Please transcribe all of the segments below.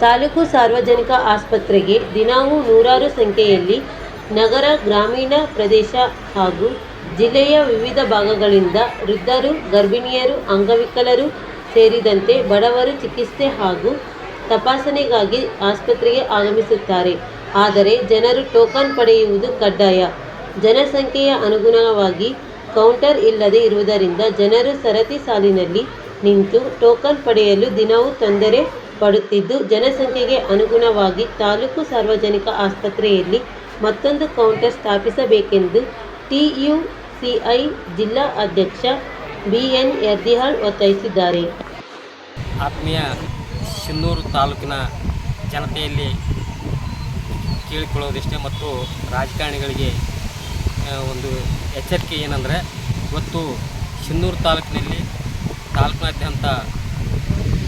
ತಾಲೂಕು ಸಾರ್ವಜನಿಕ ಆಸ್ಪತ್ರೆಗೆ ದಿನವೂ ನೂರಾರು ಸಂಖ್ಯೆಯಲ್ಲಿ ನಗರ ಗ್ರಾಮೀಣ ಪ್ರದೇಶ ಹಾಗೂ ಜಿಲ್ಲೆಯ ವಿವಿಧ ಭಾಗಗಳಿಂದ ವೃದ್ಧರು, ಗರ್ಭಿಣಿಯರು, ಅಂಗವಿಕಲರು ಸೇರಿದಂತೆ ಬಡವರು ಚಿಕಿತ್ಸೆ ಹಾಗೂ ತಪಾಸಣೆಗಾಗಿ ಆಸ್ಪತ್ರೆಗೆ ಆಗಮಿಸುತ್ತಾರೆ. ಆದರೆ ಜನರು ಟೋಕನ್ ಪಡೆಯುವುದು ಕಡ್ಡಾಯ. ಜನಸಂಖ್ಯೆಯ ಅನುಗುಣವಾಗಿ ಕೌಂಟರ್ ಇಲ್ಲದೆ ಇರುವುದರಿಂದ ಜನರು ಸರತಿ ಸಾಲಿನಲ್ಲಿ ನಿಂತು ಟೋಕನ್ ಪಡೆಯಲು ದಿನವೂ ತೊಂದರೆ ಪಡುತ್ತಿದ್ದು, ಜನಸಂಖ್ಯೆಗೆ ಅನುಗುಣವಾಗಿ ತಾಲೂಕು ಸಾರ್ವಜನಿಕ ಆಸ್ಪತ್ರೆಯಲ್ಲಿ ಮತ್ತೊಂದು ಕೌಂಟರ್ ಸ್ಥಾಪಿಸಬೇಕೆಂದು ಟಿಯುಸಿಐ ಜಿಲ್ಲಾ ಅಧ್ಯಕ್ಷ ಬಿಎನ್ ಯರ್ದಿಹಾಳ್ ಒತ್ತಾಯಿಸಿದ್ದಾರೆ. ಆತ್ಮೀಯ ಶಿನ್ನೂರು ತಾಲೂಕಿನ ಜನತೆಯಲ್ಲಿ ಕೇಳಿಕೊಳ್ಳೋದಿಷ್ಟೇ ಮತ್ತು ರಾಜಕಾರಣಿಗಳಿಗೆ ಒಂದು ಎಚ್ಚರಿಕೆ ಏನಂದರೆ, ಇವತ್ತು ಶಿನ್ನೂರು ತಾಲೂಕಿನಲ್ಲಿ ತಾಲೂಕಿನಾದ್ಯಂತ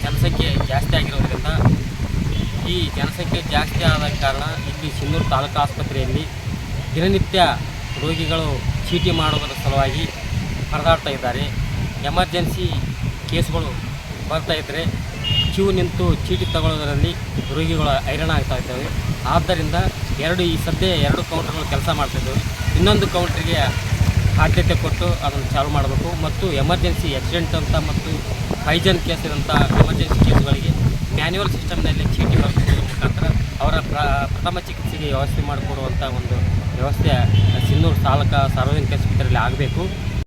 ಜನಸಂಖ್ಯೆ ಜಾಸ್ತಿ ಆಗಿರೋದ್ರಿಂದ ಈ ಜನಸಂಖ್ಯೆ ಜಾಸ್ತಿ ಆದ ಕಾರಣ ಇಲ್ಲಿ ಸಿಂಧೂರು ತಾಲೂಕು ಆಸ್ಪತ್ರೆಯಲ್ಲಿ ದಿನನಿತ್ಯ ರೋಗಿಗಳು ಚೀಟಿ ಮಾಡುವುದರ ಸಲುವಾಗಿ ಪರದಾಡ್ತಾ ಇದ್ದಾರೆ. ಎಮರ್ಜೆನ್ಸಿ ಕೇಸ್ಗಳು ಬರ್ತಾ ಇದ್ದರೆ ಕ್ಯೂ ನಿಂತು ಚೀಟಿ ತಗೊಳ್ಳೋದರಲ್ಲಿ ರೋಗಿಗಳು ಹೈರಾಣ ಆಗ್ತಾ ಇದ್ದಾವೆ. ಆದ್ದರಿಂದ ಎರಡು ಈ ಸದ್ಯ ಎರಡು ಕೌಂಟರ್ಗಳು ಕೆಲಸ ಮಾಡ್ತಿದ್ದೇವೆ ಇನ್ನೊಂದು ಕೌಂಟ್ರಿಗೆ ಆದ್ಯತೆ ಕೊಟ್ಟು ಅದನ್ನು ಚಾಲು ಮಾಡಬೇಕು. ಮತ್ತು ಎಮರ್ಜೆನ್ಸಿ ಆಕ್ಸಿಡೆಂಟ್ ಅಂತ ಮತ್ತು ಹೈಜನ್ ಕೇಸ್ ಇರೋಂಥ ಎಮರ್ಜೆನ್ಸಿ ಕೇಸ್ಗಳಿಗೆ ಮ್ಯಾನ್ಯುವಲ್ ಸಿಸ್ಟಮ್ನಲ್ಲಿ ಚೀಟಿ ಬರೆದುಕೊಳ್ಳುವ ಮುಖಾಂತರ ಅವರ ಪ್ರ, ಪ್ರಥಮ ಚಿಕಿತ್ಸೆಗೆ ವ್ಯವಸ್ಥೆ ಮಾಡಿಕೊಡುವಂಥ ಒಂದು ವ್ಯವಸ್ಥೆ ಸಿನ್ನೂರು ತಾಲೂಕು ಸಾರ್ವಜನಿಕ ಆಸ್ಪತ್ರೆಯಲ್ಲಿ ಆಗಬೇಕು.